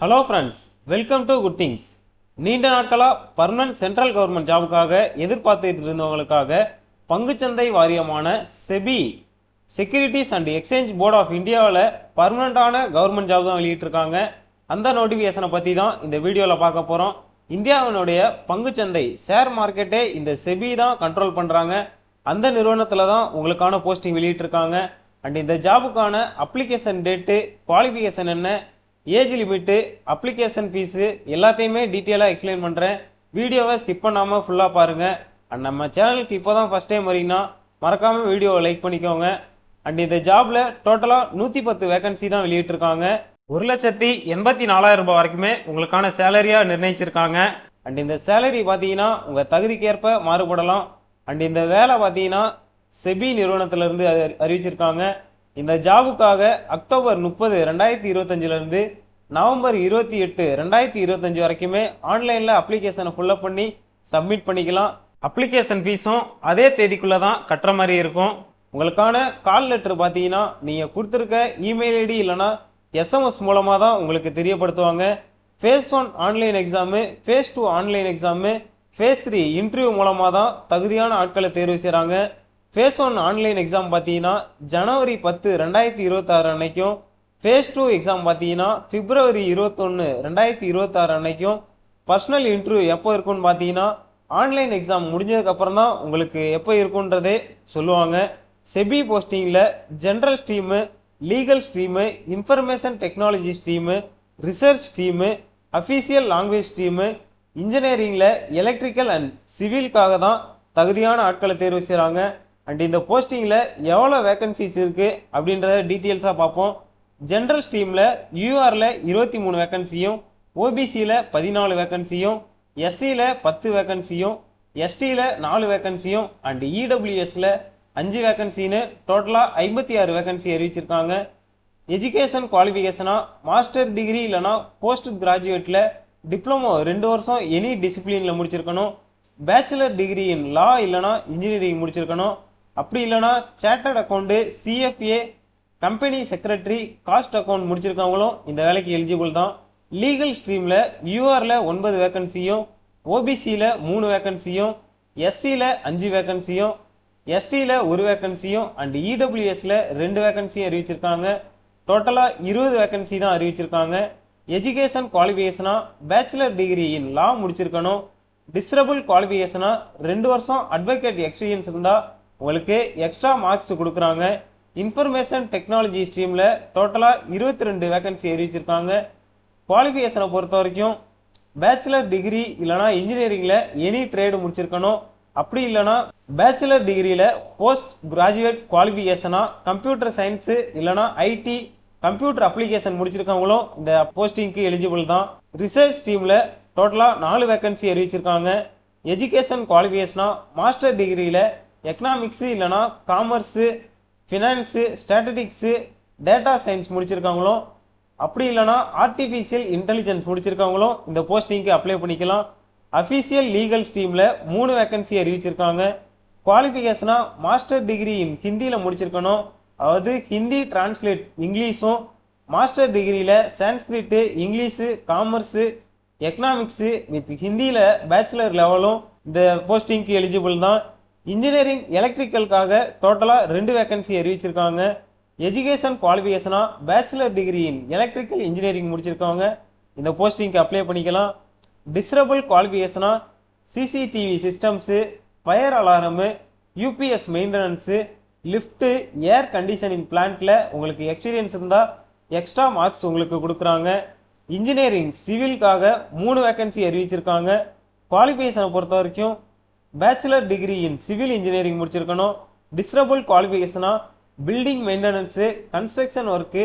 Hello friends welcome to good things நீண்ட நாட்களாக permanent central government ஜாபுக்காக எதிர்பார்த்துட்டு இருந்தவங்களுக்காக பங்குச்சந்தை வாரியமான SEBI securities and exchange board of இந்தியாவில் பர்மனண்ட்டான கவர்மெண்ட் ஜாப் தான் வெளியிட்டிருக்காங்க. அந்த நோட்டிஃபிகேஷனை பற்றி தான் இந்த வீடியோவில் பார்க்க போகிறோம் இந்தியாவினுடைய பங்குச்சந்தை ஷேர் மார்க்கெட்டே இந்த செபி தான் கண்ட்ரோல் பண்ணுறாங்க அந்த நிறுவனத்தில் தான் உங்களுக்கான போஸ்டிங் வெளியிட்டிருக்காங்க. அண்ட் இந்த ஜாபுக்கான அப்ளிகேஷன் டேட்டு குவாலிஃபிகேஷன் என்ன ஏஜ் லிமிட்டு அப்ளிகேஷன் ஃபீஸு எல்லாத்தையுமே டீட்டெயிலாக எக்ஸ்பிளைன் பண்ணுறேன் வீடியோவை ஸ்கிப் பண்ணாமல் ஃபுல்லாக பாருங்கள் அண்ட் நம்ம சேனலுக்கு இப்போ தான் ஃபஸ்ட் டைம் வரீங்கன்னா மறக்காமல் வீடியோவை லைக் பண்ணிக்கோங்க. அண்ட் இந்த ஜாபில் டோட்டலாக நூற்றி பத்து வேகன்சி தான் வெளியிட்டிருக்காங்க. ஒரு லட்சத்தி எண்பத்தி நாலாயிரம் ரூபாய் வரைக்குமே உங்களுக்கான சேலரியாக நிர்ணயிச்சிருக்காங்க. அண்ட் இந்த சேலரி பார்த்தீங்கன்னா உங்கள் தகுதிக்கேற்ப மாறுபடலாம். அண்ட் இந்த வேலை பார்த்தீங்கன்னா செபி நிறுவனத்திலிருந்து அறிவிச்சிருக்காங்க. இந்த ஜாபுக்காக அக்டோபர் முப்பது ரெண்டாயிரத்தி இருபத்தஞ்சிலேருந்து நவம்பர் இருபத்தி எட்டு ரெண்டாயிரத்தி இருபத்தஞ்சு வரைக்குமே ஆன்லைனில் அப்ளிகேஷனை ஃபுல்லப் பண்ணி சப்மிட் பண்ணிக்கலாம். அப்ளிகேஷன் ஃபீஸும் அதே தேதிக்குள்ளே தான் கட்டுற மாதிரி இருக்கும். உங்களுக்கான கால் லெட்டர் பார்த்தீங்கன்னா நீங்கள் கொடுத்துருக்க இமெயில் ஐடி இல்லைன்னா எஸ்எம்எஸ் மூலமாக தான் உங்களுக்கு தெரியப்படுத்துவாங்க. Phase one online exam phase two online exam phase three interview மூலமாக தான் தகுதியான ஆட்களை தேர்வு செய்கிறாங்க ஃபேஸ் ஒன் ஆன்லைன் எக்ஸாம் பார்த்தீங்கன்னா ஜனவரி பத்து ரெண்டாயிரத்தி இருபத்தாறு அன்னைக்கும் ஃபேஸ் டூ எக்ஸாம் பார்த்தீங்கன்னா பிப்ரவரி இருபத்தொன்று ரெண்டாயிரத்தி இருபத்தாறு அன்னைக்கும் பர்சனல் இன்டர்வியூ எப்போ இருக்கும்னு பார்த்தீங்கன்னா ஆன்லைன் எக்ஸாம் முடிஞ்சதுக்கப்புறம் தான் உங்களுக்கு எப்போ இருக்குன்றதே சொல்லுவாங்க. SEBI போஸ்டிங்கில் general stream legal stream information technology stream research stream official language stream இன்ஜினியரிங்கில் electrical and சிவிலுக்காக தான் தகுதியான ஆட்களை தேர்வு செய்கிறாங்க அண்ட் இந்த போஸ்டிங்கில் எவ்வளோ வேகன்சிஸ் இருக்குது அப்படின்றத டீட்டெயில்ஸாக பார்ப்போம். ஜென்ரல் ஸ்ட்ரீமில் யூஆரில் இருபத்தி மூணு வேகன்சியும் ஓபிசியில் பதினாலு வேகன்சியும் எஸ்சியில் பத்து வேகன்சியும் எஸ்டியில் நாலு வேகன்சியும் அண்ட் இடபிள்யூஎஸில் அஞ்சு வேகன்சின்னு டோட்டலாக ஐம்பத்தி ஆறு வேகன்சி அறிவிச்சிருக்காங்க. எஜுகேஷன் குவாலிஃபிகேஷனாக மாஸ்டர் டிகிரி இல்லைனா போஸ்ட் கிராஜுவேட்டில் டிப்ளமோ ரெண்டு வருஷம் எனி டிசிப்ளினில் முடிச்சிருக்கணும். பேச்சுலர் டிகிரி இன் லா இல்லைனா இன்ஜினியரிங் முடிச்சிருக்கணும். அப்படி இல்லைனா chartered accountant CFA company secretary cost accountant முடிச்சிருக்கவங்களும் இந்த வேலைக்கு எலிஜிபிள் தான். லீகல் ஸ்ட்ரீமில் யூஆரில் ஒன்பது வேக்கன்சியும் ஓபிசியில் மூணு வேக்கன்சியும் எஸ்சியில் அஞ்சு வேக்கன்சியும் எஸ்டியில் ஒரு வேக்கன்சியும் அண்ட் இடபிள்யூஎஸில் ரெண்டு வேக்கன்சியும் அறிவிச்சிருக்காங்க. டோட்டலாக இருபது வேக்கன்சி தான் அறிவிச்சிருக்காங்க. எஜுகேஷன் குவாலிஃபிகேஷனாக பேச்சுலர் டிகிரி இன் லா முடிச்சிருக்கணும். டிஸ்ரபிள் குவாலிஃபிகேஷனாக ரெண்டு வருஷம் அட்வொகேட் எக்ஸ்பீரியன்ஸ் இருந்தால் உங்களுக்கு எக்ஸ்ட்ரா மார்க்ஸ் கொடுக்குறாங்க. இன்ஃபர்மேஷன் டெக்னாலஜி ஸ்ட்ரீமில் டோட்டலாக இருபத்தி ரெண்டு வேகன்சி அறிவிச்சிருக்காங்க குவாலிஃபிகேஷனை பொறுத்த வரைக்கும் பேச்சுலர் டிகிரி இல்லைனா இன்ஜினியரிங்கில் எனி ட்ரேடு முடிச்சிருக்கணும். அப்படி இல்லைனா பேச்சுலர் டிகிரியில் போஸ்ட் கிராஜுவேட் குவாலிஃபிகேஷனாக கம்ப்யூட்டர் சயின்ஸு இல்லைனா ஐடி கம்ப்யூட்டர் அப்ளிகேஷன் முடிச்சிருக்கவங்களும் இந்த போஸ்டிங்க்கு எலிஜிபிள் தான். ரிசர்ச் டீமில் டோட்டலாக நாலு வேகன்சி அறிவிச்சிருக்காங்க எஜுகேஷன் குவாலிஃபிகேஷனாக மாஸ்டர் டிகிரியில் எக்கனாமிக்ஸு இல்லைனா commerce finance statistics data science முடிச்சிருக்காங்களோ அப்படி இல்லைனா ஆர்டிஃபிஷியல் இன்டெலிஜென்ஸ் முடிச்சிருக்காங்களோ இந்த போஸ்டிங்க்கு அப்ளை பண்ணிக்கலாம். அஃபீஷியல் லீகல் ஸ்ட்ரீமில் மூணு வேக்கன்சி அறிவிச்சிருக்காங்க. குவாலிஃபிகேஷனாக மாஸ்டர் டிகிரி இன் ஹிந்தியில் முடிச்சிருக்கணும். அதாவது ஹிந்தி டிரான்ஸ்லேட் இங்கிலீஷும் மாஸ்டர் டிகிரியில் Sanskrit English commerce economics with ஹிந்தியில் பேச்சுலர் லெவலும் இந்த போஸ்டிங்க்கு எலிஜிபிள் தான். இன்ஜினியரிங் எலக்ட்ரிக்கலுக்காக டோட்டலாக ரெண்டு வேக்கன்சி அறிவிச்சிருக்காங்க. Education குவாலிஃபிகேஷனாக bachelor degree in electrical engineering முடிச்சிருக்காங்க. இந்த போஸ்டிங்க்கு அப்ளை பண்ணிக்கலாம். Desirable குவாலிஃபிகேஷனாக CCTV systems fire alarm UPS maintenance lift air conditioning பிளான்ட்டில் உங்களுக்கு எக்ஸ்பீரியன்ஸ் இருந்தால் எக்ஸ்ட்ரா மார்க்ஸ் உங்களுக்கு கொடுக்குறாங்க. இன்ஜினியரிங் சிவிலுக்காக மூணு வேக்கன்சி அறிவிச்சிருக்காங்க. குவாலிஃபிகேஷனை பொறுத்த வரைக்கும் bachelor degree in civil engineering முடிச்சிருக்கணும். Desirable குவாலிஃபிகேஷனாக building maintenance construction work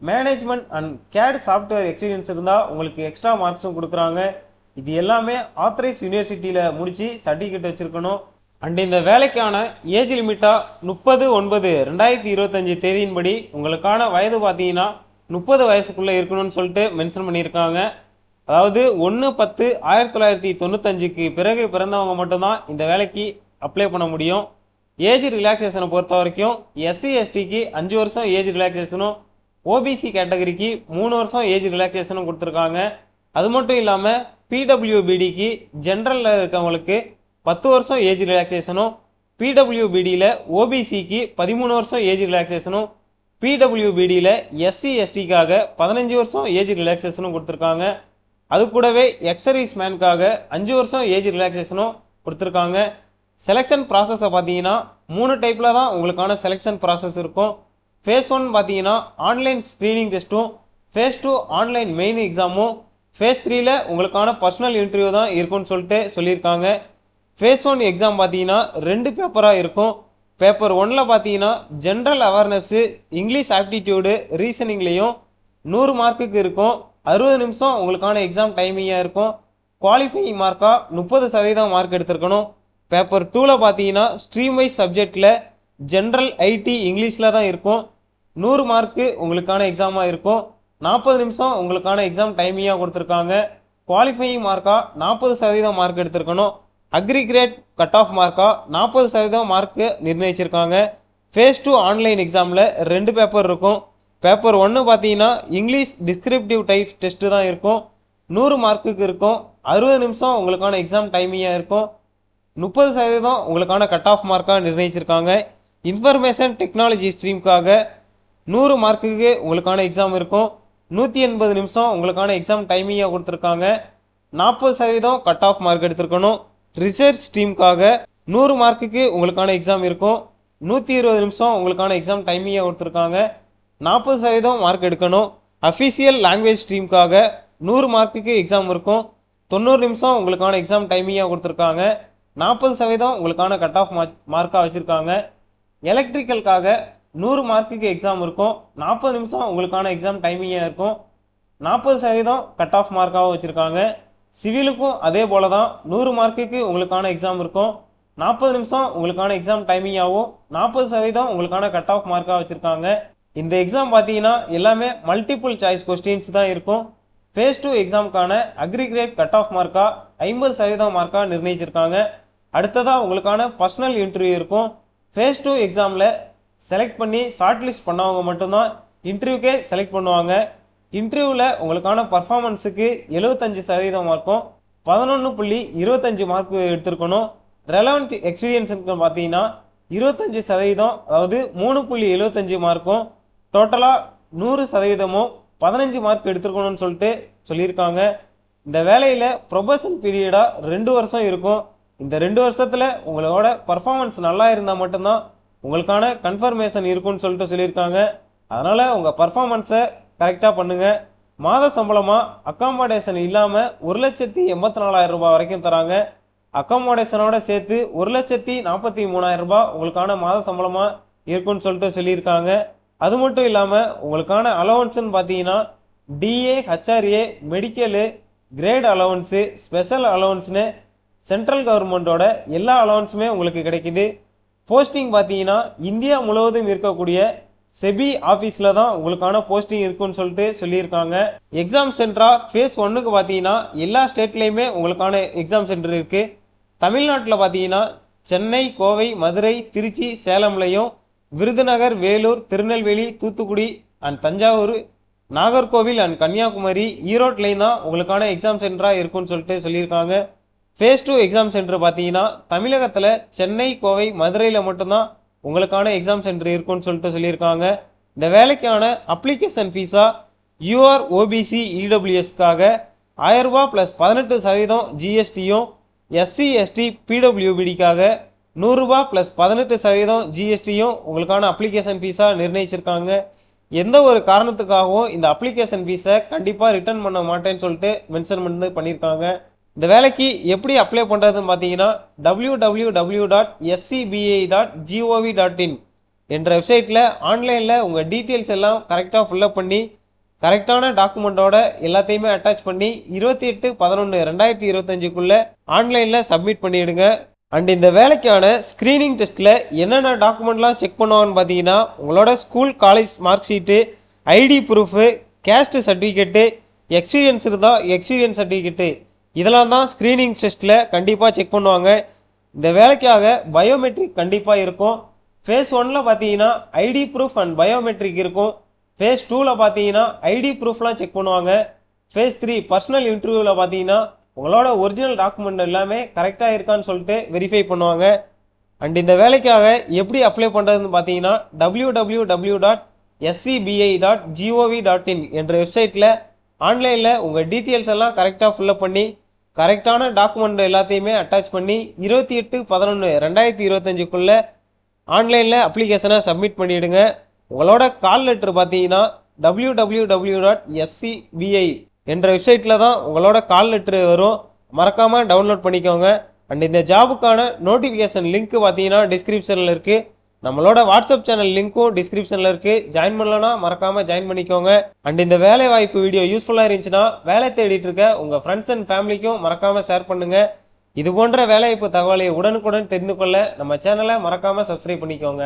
management and CAD software experience இருந்தால் உங்களுக்கு எக்ஸ்ட்ரா மார்க்ஸும் கொடுக்குறாங்க. இது எல்லாமே ஆத்தரைஸ் யூனிவர்சிட்டியில் முடித்து சர்டிஃபிகேட் வச்சுருக்கணும். அண்ட் இந்த வேலைக்கான ஏஜ் லிமிட்டாக முப்பது ஒன்பது ரெண்டாயிரத்தி இருபத்தஞ்சி தேதியின்படி உங்களுக்கான வயது பார்த்தீங்கன்னா முப்பது வயசுக்குள்ளே இருக்கணும்னு சொல்லிட்டு மென்ஷன் பண்ணியிருக்காங்க. அதாவது ஒன்று பத்து ஆயிரத்தி தொள்ளாயிரத்தி தொண்ணூத்தஞ்சுக்கு பிறகு பிறந்தவங்க மட்டும்தான் இந்த வேலைக்கு அப்ளை பண்ண முடியும். ஏஜ் ரிலாக்ஸேஷனை பொறுத்த வரைக்கும் எஸ்சி எஸ்டிக்கு அஞ்சு வருஷம் ஏஜ் ரிலாக்ஸேஷனும் ஓபிசி கேட்டகரிக்கு மூணு வருஷம் ஏஜ் ரிலாக்ஸேஷனும் கொடுத்துருக்காங்க. அது மட்டும் இல்லாமல் பிடபிள்யூபிடிக்கு ஜென்ரலில் இருக்கவங்களுக்கு பத்து வருஷம் ஏஜ் ரிலாக்ஸேஷனும் பிடபிள்யூபிடியில் ஓபிசிக்கு பதிமூணு வருஷம் ஏஜ் ரிலாக்ஸேஷனும் பிடபிள்யூபிடியில் எஸ்சி எஸ்டிக்காக பதினஞ்சு வருஷம் ஏஜ் ரிலாக்ஸேஷனும் கொடுத்துருக்காங்க. அது கூடவே எக்ஸர்வீஸ் மேனுக்காக அஞ்சு வருஷம் ஏஜ் ரிலாக்ஸேஷனும் கொடுத்துருக்காங்க. செலெக்ஷன் ப்ராசஸை பார்த்தீங்கன்னா மூணு டைப்பில் தான் உங்களுக்கான செலெக்ஷன் ப்ராசஸ் இருக்கும். ஃபேஸ் ஒன் பார்த்தீங்கன்னா ஆன்லைன் ஸ்க்ரீனிங் டெஸ்ட்டும் ஃபேஸ் டூ ஆன்லைன் மெயின் எக்ஸாமும் ஃபேஸ் த்ரீல உங்களுக்கான பர்சனல் இன்டர்வியூ தான் இருக்கும்னு சொல்லிட்டு சொல்லியிருக்காங்க. ஃபேஸ் ஒன் எக்ஸாம் பார்த்தீங்கன்னா ரெண்டு பேப்பராக இருக்கும். பேப்பர் ஒன்னில் பார்த்தீங்கன்னா ஜென்ரல் அவேர்னஸ்ஸு இங்கிலீஷ் ஆப்டிடியூடு ரீசனிங்லேயும் நூறு மார்க்குக்கு இருக்கும். அறுபது நிமிஷம் உங்களுக்கான எக்ஸாம் டைமிங்காக இருக்கும். குவாலிஃபையிங் மார்க்காக முப்பது சதவீதம் மார்க் எடுத்திருக்கணும். பேப்பர் டூவில் பார்த்தீங்கன்னா ஸ்ட்ரீம் வைஸ் சப்ஜெக்டில் ஜென்ரல் ஐடி இங்கிலீஷில் தான் இருக்கும். நூறு மார்க்கு உங்களுக்கான எக்ஸாமாக இருக்கும். நாற்பது நிமிஷம் உங்களுக்கான எக்ஸாம் டைமிங்காக கொடுத்துருக்காங்க. குவாலிஃபையிங் மார்க்காக நாற்பது சதவீதம் மார்க் எடுத்திருக்கணும். அக்ரிகிரேட் கட் ஆஃப் மார்க்காக நாற்பது சதவீதம் மார்க்கு நிர்ணயிச்சிருக்காங்க. ஃபேஸ் டூ ஆன்லைன் எக்ஸாமில் ரெண்டு பேப்பர் இருக்கும். பேப்பர் ஒன்று பார்த்தீங்கன்னா இங்கிலீஷ் டிஸ்கிரிப்டிவ் டைப் டெஸ்ட்டு தான் இருக்கும். நூறு மார்க்குக்கு இருக்கும். அறுபது நிமிஷம் உங்களுக்கான எக்ஸாம் டைமிங்காக இருக்கும். முப்பது சதவீதம் உங்களுக்கான கட் ஆஃப் மார்க்காக நிர்ணயிச்சிருக்காங்க. இன்ஃபர்மேஷன் டெக்னாலஜி ஸ்ட்ரீமுக்காக நூறு மார்க்குக்கு உங்களுக்கான எக்ஸாம் இருக்கும். நூற்றி எண்பது நிமிஷம் உங்களுக்கான எக்ஸாம் டைமிங்காக கொடுத்துருக்காங்க. நாற்பது சதவீதம் கட் ஆஃப் மார்க் எடுத்திருக்கணும். ரிசர்ச் ஸ்ட்ரீம்க்காக நூறு மார்க்குக்கு உங்களுக்கான எக்ஸாம் இருக்கும். நூற்றி இருபது நிமிஷம் உங்களுக்கான எக்ஸாம் டைமிங்காக கொடுத்துருக்காங்க. நாற்பது சதவீதம் மார்க் எடுக்கணும். அஃபிஷியல் லாங்குவேஜ் ஸ்ட்ரீமுக்காக நூறு மார்க்குக்கு எக்ஸாம் இருக்கும். தொண்ணூறு நிமிஷம் உங்களுக்கான எக்ஸாம் டைமிங்காக கொடுத்துருக்காங்க. நாற்பது சதவீதம் உங்களுக்கான கட் ஆஃப் மார்க்காக வச்சுருக்காங்க. எலக்ட்ரிக்கலுக்காக நூறு மார்க்குக்கு எக்ஸாம் இருக்கும். நாற்பது நிமிஷம் உங்களுக்கான எக்ஸாம் டைமிங்காக இருக்கும். நாற்பது சதவீதம் கட் ஆஃப் மார்க்காக வச்சுருக்காங்க. சிவிலுக்கும் அதே போல தான் நூறு மார்க்குக்கு உங்களுக்கான எக்ஸாம் இருக்கும். நாற்பது நிமிஷம் உங்களுக்கான எக்ஸாம் டைமிங்காகவும் நாற்பது சதவீதம் உங்களுக்கான கட் ஆஃப் மார்க்காக வச்சுருக்காங்க. இந்த எக்ஸாம் பார்த்தீங்கன்னா எல்லாமே மல்டிபிள் சாய்ஸ் கொஸ்டின்ஸ் தான் இருக்கும். ஃபேஸ் டூ எக்ஸாமுக்கான அக்ரிகிரேட் கட் ஆஃப் மார்க்காக ஐம்பது சதவீதம் மார்க்காக நிர்ணயிச்சிருக்காங்க. அடுத்ததாக உங்களுக்கான பர்சனல் இன்டர்வியூ இருக்கும். ஃபேஸ் டூ எக்ஸாமில் செலக்ட் பண்ணி ஷார்ட் லிஸ்ட் பண்ணவங்க மட்டும்தான் இன்டர்வியூக்கே செலக்ட் பண்ணுவாங்க. இன்டர்வியூவில் உங்களுக்கான பர்ஃபார்மன்ஸுக்கு எழுபத்தஞ்சு சதவீதம் மார்க்கும் பதினொன்று புள்ளி இருபத்தஞ்சு மார்க் எடுத்திருக்கணும். ரெலவெண்ட் எக்ஸ்பீரியன்ஸுக்கு பார்த்தீங்கன்னா இருபத்தஞ்சு சதவீதம் அதாவது மூணு புள்ளி எழுபத்தஞ்சு மார்க்கும் டோட்டலாக நூறு சதவீதமும் பதினஞ்சு மார்க் எடுத்துருக்கணும்னு சொல்லிட்டு சொல்லியிருக்காங்க. இந்த வேலையில் ப்ரொபஷன் பீரியடாக ரெண்டு வருஷம் இருக்கும். இந்த ரெண்டு வருஷத்தில் உங்களோட பர்ஃபார்மன்ஸ் நல்லா இருந்தால் மட்டும்தான் உங்களுக்கான கன்ஃபர்மேஷன் இருக்கும்னு சொல்லிட்டு சொல்லியிருக்காங்க. அதனால் உங்கள் பர்ஃபார்மன்ஸை கரெக்டாக பண்ணுங்கள் மாத சம்பளமாக அக்காமடேஷன் இல்லாமல் ஒரு லட்சத்தி எண்பத்தி நாலாயிரம் ரூபாய் வரைக்கும் தராங்க. அக்காமடேஷனோட சேர்த்து ஒரு லட்சத்தி நாற்பத்தி மூணாயிரம் ரூபாய் உங்களுக்கான மாத சம்பளமாக இருக்கும்னு சொல்லிட்டு சொல்லியிருக்காங்க. அது மட்டும் இல்லாமல் உங்களுக்கான அலவன்ஸ்னு பார்த்தீங்கன்னா DA HRA medical grade allowance special அலவன்ஸ்னு central கவர்மெண்ட்டோட எல்லா அலவன்ஸுமே உங்களுக்கு கிடைக்குது. போஸ்டிங் பார்த்தீங்கன்னா இந்தியா முழுவதும் இருக்கக்கூடிய செபி ஆஃபீஸில் தான் உங்களுக்கான போஸ்டிங் இருக்குன்னு சொல்லிட்டு சொல்லியிருக்காங்க. எக்ஸாம் சென்டரா ஃபேஸ் ஒன்றுக்கு பார்த்தீங்கன்னா எல்லா ஸ்டேட்லேயுமே உங்களுக்கான எக்ஸாம் சென்டர் இருக்குது தமிழ்நாட்டில் பார்த்தீங்கன்னா சென்னை கோவை மதுரை திருச்சி சேலம்லையும் விருதுநகர் வேலூர் திருநெல்வேலி தூத்துக்குடி அண்ட் தஞ்சாவூர் நாகர்கோவில் அண்ட் கன்னியாகுமரி ஈரோட்லேயும் தான் உங்களுக்கான எக்ஸாம் சென்டராக இருக்கும்னு சொல்லிட்டு சொல்லியிருக்காங்க. ஃபேஸ் டூ எக்ஸாம் சென்டர் பார்த்தீங்கன்னா தமிழகத்தில் சென்னை கோவை மதுரையில் மட்டும்தான் உங்களுக்கான எக்ஸாம் சென்டர் இருக்கும்னு சொல்லிட்டு சொல்லியிருக்காங்க. இந்த வேலைக்கான அப்ளிகேஷன் ஃபீஸாக யூஆர் ஓபிசி இடபிள்யூஎஸ்க்காக ஆயிரரூபா ப்ளஸ் பதினெட்டு சதவீதம் ஜிஎஸ்டியும் எஸ்சி எஸ்டி பிடபிள்யூபிடிக்காக நூறுரூபா ப்ளஸ் பதினெட்டு சதவீதம் ஜிஎஸ்டியும் உங்களுக்கான அப்ளிகேஷன் ஃபீஸாக நிர்ணயிச்சிருக்காங்க. எந்த ஒரு காரணத்துக்காகவும் இந்த அப்ளிகேஷன் ஃபீஸை கண்டிப்பாக ரிட்டர்ன் பண்ண மாட்டேன்னு சொல்லிட்டு மென்ஷன் பண்ணி பண்ணியிருக்காங்க இந்த வேலைக்கு எப்படி அப்ளை பண்ணுறதுன்னு பார்த்தீங்கன்னா W W W dot SCBI dot GOV dot in என்ற வெப்சைட்டில் ஆன்லைனில் உங்கள் டீட்டெயில்ஸ் எல்லாம் கரெக்டாக ஃபில்லப் பண்ணி கரெக்டான டாக்குமெண்ட்டோட எல்லாத்தையுமே அட்டாச் பண்ணி இருபத்தி எட்டு பதினொன்று ரெண்டாயிரத்தி இருபத்தஞ்சுக்குள்ளே ஆன்லைனில் சப்மிட் பண்ணிவிடுங்க அண்ட் இந்த வேலைக்கான ஸ்க்ரீனிங் டெஸ்ட்டில் என்னென்ன டாக்குமெண்ட்லாம் செக் பண்ணுவாங்கன்னு பார்த்தீங்கன்னா உங்களோட school college mark sheet ID proof caste certificate experience இருந்தால் எக்ஸ்பீரியன்ஸ் சர்டிஃபிகேட்டு இதெல்லாம் தான் ஸ்க்ரீனிங் டெஸ்ட்டில் கண்டிப்பாக செக் பண்ணுவாங்க. இந்த வேலைக்காக பயோமெட்ரிக் கண்டிப்பாக இருக்கும். ஃபேஸ் ஒனில் பார்த்தீங்கன்னா ஐடி ப்ரூஃப் அண்ட் பயோமெட்ரிக் இருக்கும். ஃபேஸ் டூவில் பார்த்தீங்கன்னா ஐடி ப்ரூஃப்லாம் செக் பண்ணுவாங்க. ஃபேஸ் த்ரீ பர்சனல் இன்டர்வியூவில் பார்த்தீங்கன்னா உங்களோட ஒரிஜினல் டாக்குமெண்ட் எல்லாமே கரெக்டாக இருக்கான்னு சொல்லிட்டு வெரிஃபை பண்ணுவாங்க. அண்ட் இந்த வேலைக்காக எப்படி அப்ளை பண்ணுறதுன்னு பார்த்தீங்கன்னா W W W dot SCBI dot GOV dot in என்ற வெப்சைட்டில் ஆன்லைனில் உங்கள் டீட்டெயில்ஸ் எல்லாம் கரெக்டாக ஃபில்லப் பண்ணி கரெக்டான டாக்குமெண்ட் எல்லாத்தையுமே அட்டாச் பண்ணி இருபத்தி எட்டு பதினொன்று ரெண்டாயிரத்தி இருபத்தஞ்சுக்குள்ளே ஆன்லைனில் அப்ளிகேஷனை சப்மிட் பண்ணிவிடுங்க உங்களோட கால் லெட்டர் பார்த்தீங்கன்னா W W W dot SCBI என்ற வெப்சைட்டில் தான் உங்களோட கால் லெட்ரு வரும். மறக்காமல் டவுன்லோட் பண்ணிக்கோங்க. அண்ட் இந்த ஜாபுக்கான நோட்டிஃபிகேஷன் லிங்க் பார்த்தீங்கன்னா டிஸ்கிரிப்ஷனில் இருக்குது நம்மளோட வாட்ஸ்அப் சேனல் லிங்க்கும் டிஸ்கிரிப்ஷனில் இருக்குது ஜாயின் பண்ணலன்னா மறக்காமல் ஜாயின் பண்ணிக்கோங்க. அண்ட் இந்த வேலை வாய்ப்பு வீடியோ யூஸ்ஃபுல்லாக இருந்துச்சுன்னா வேலை தேடிட்டு இருக்க உங்கள் ஃப்ரெண்ட்ஸ் அண்ட் ஃபேமிலிக்கும் மறக்காமல் ஷேர் பண்ணுங்கள் இது போன்ற வேலைவாய்ப்பு தகவலை உடனுக்குடன் தெரிந்து கொள்ள நம்ம சேனலை மறக்காமல் சப்ஸ்கிரைப் பண்ணிக்கோங்க.